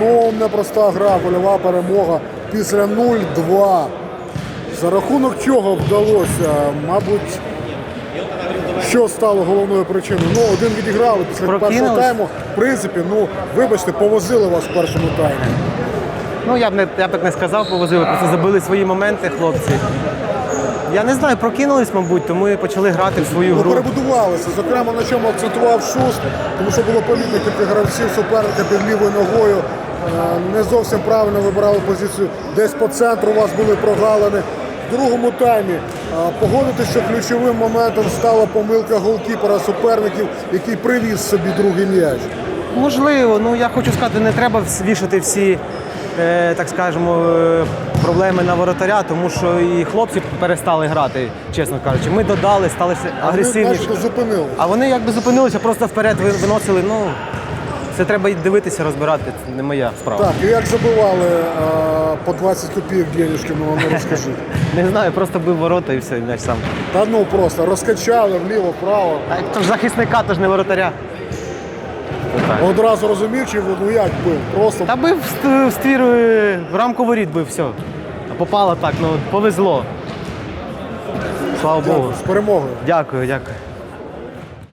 Ну, непроста гра, вольова перемога після 0-2. За рахунок чого вдалося, мабуть, що стало головною причиною? Ну, один відіграли після першого тайму. В принципі, ну, вибачте, повозили вас в першому таймі. Ну, я б, не, я б так не сказав, повозили, просто забили свої моменти, хлопці. Я не знаю, прокинулись, мабуть, тому і почали грати в свою Ну, гру. перебудувалися. Зокрема, на чому акцентував Шуст, тому що було помітно кілька гравців суперника під лівою ногою. е, Не зовсім правильно вибирали позицію. Десь по центру у вас були прогалини. В другому таймі е, погодитися, що ключовим моментом стала помилка голкіпера суперників, який привіз собі другий м'яч. Можливо, ну я хочу сказати, не треба вішати всі, так скажемо, е, проблеми на воротаря, тому що і хлопці перестали грати, чесно кажучи. Ми додали, стали агресивніші. зупинили. А вони якби зупинилися, просто вперед виносили. Ну, це треба дивитися, розбирати. Це не моя справа. Так, і як забивали е, по 20 копійок денежки, ну розкажіть. Не знаю, просто бив ворота і все, м'яч сам. Та ну просто розкачали вліво, вправо. А то ж захисника, то ж не воротаря. Одразу розумів, чи ну як бив? Просто Та бив в ствір е, в рамку воріт бив, все. А попало так, ну повезло. Слава Богу. з перемогою. Дякую, дякую.